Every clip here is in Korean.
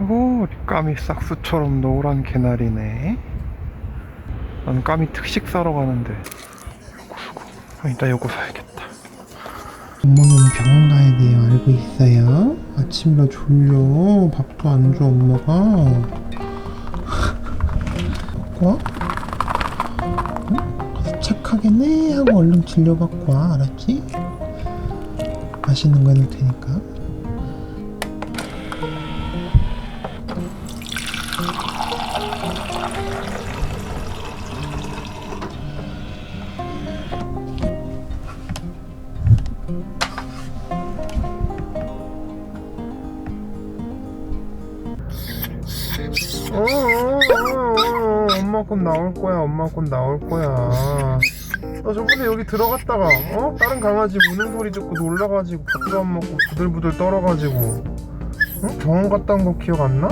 오, 까미 싹수처럼 노란 개나리네. 난 까미 특식 사러 가는데. 요거, 요거. 아, 이따 요거 사야겠다. 엄마는 병원 가야 돼요. 알고 있어요? 아침이라 졸려. 밥도 안 줘, 엄마가. 갖고 와? 응? 가서 착하겠네 하고 얼른 진료 받고 와. 알았지? 맛있는 거 해놓을 테니까. 어, 어, 어, 어, 엄마 곧 나올 거야. 엄마 곧 나올 거야. 너 저번에 여기 들어갔다가 어? 다른 강아지 우는 소리 듣고 놀라가지고 밥도 안 먹고 부들부들 떨어가지고 어? 병원 갔다 온 거 기억 안 나?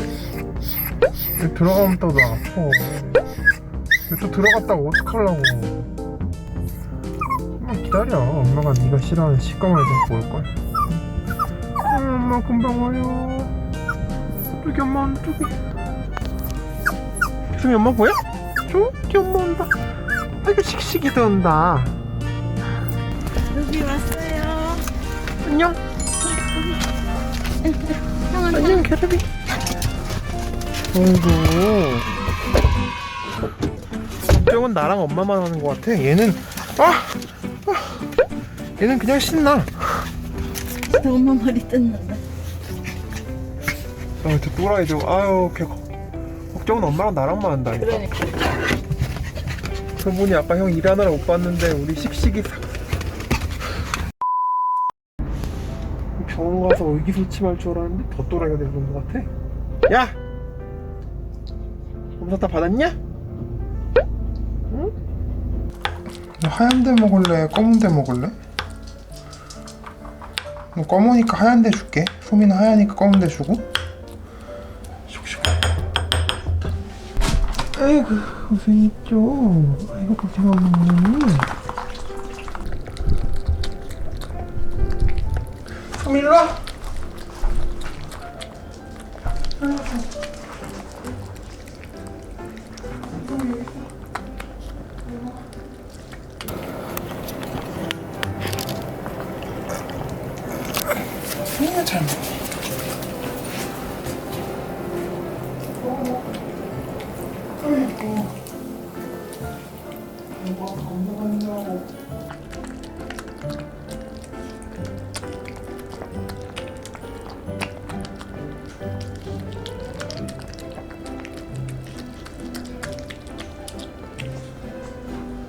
여기 들어가면 또 나 아파. 여기 또 들어갔다가 어떡하려고? 엄마 기다려. 엄마가 네가 싫어하는 식감을 데리고 올 거야. 응, 엄마 금방 와요. 저기 엄마 온다. 저기. 엄마 보여? 저기 엄마 온다. 아이고 씩씩이도 온다. 여기 왔어요. 안녕. 안녕 캐러비. 어이구. 걱정은 나랑 엄마만 하는 것 같아. 얘는 아, 아 얘는 그냥 신나. 엄마 머리 뜯는다. 아, 저 또라이 저 아유 걔 걱- 걱정은 엄마랑 나랑만 한다니까. 그러니까. 저분이 아까 형 일하느라 못 봤는데 우리 씩씩이 싹 병원 가서 의기소침할 줄 알았는데 더 또라이가 되는 것 같아 야! 검사 다 받았냐? 응? 하얀 데 먹을래? 검은 데 먹을래? 너 검으니까 하얀 데 줄게 소미는 하얀니까 검은 데 주고 아이고 고생했죠? 아이고 고생 어머니 소미 일로 잘 먹네. 아이고. 이거 건너간다고.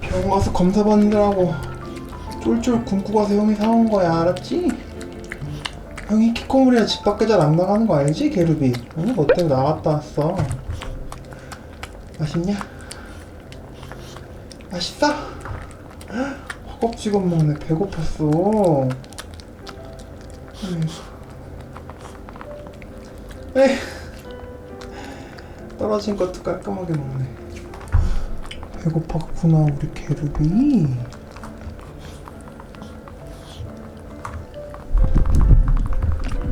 병원 가서 검사 받느라고 쫄쫄 굶고 가서 형이 사온 거야 알았지? 형이 키 커물이라 집 밖에 잘 안 나가는 거 알지 게르비? 응? 너 때문에 나갔다 왔어 맛있냐? 맛있어? 허겁지겁 먹네 배고팠어 에이 떨어진 것도 깔끔하게 먹네 배고팠구나 우리 게르비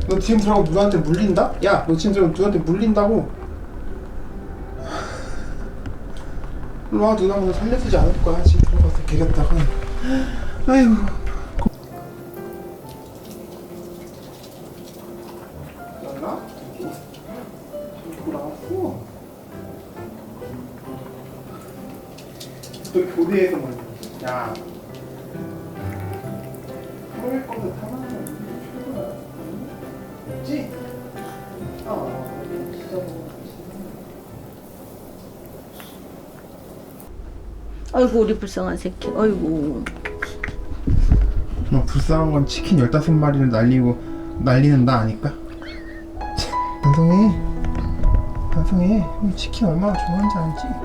너 지금 들어가면 누나한테 물린다? 야, 너 지금 들어가면 누나한테 물린다고? 일 로 와, 누나가 너 살려주지 않을 거야. 지금 들어가서 개겼다가. 아이고. 나나? 말이야. 야. 그럴 거면 타만하면 최고야. 있지? 어, 진짜 뭐. 아이고 우리 불쌍한 새끼. 아이고. 뭐 불쌍한 건 치킨 15마리를 날리고 날리는 나 아닐까? 반성해 반성해 형 치킨 얼마나 좋아하는지 알지?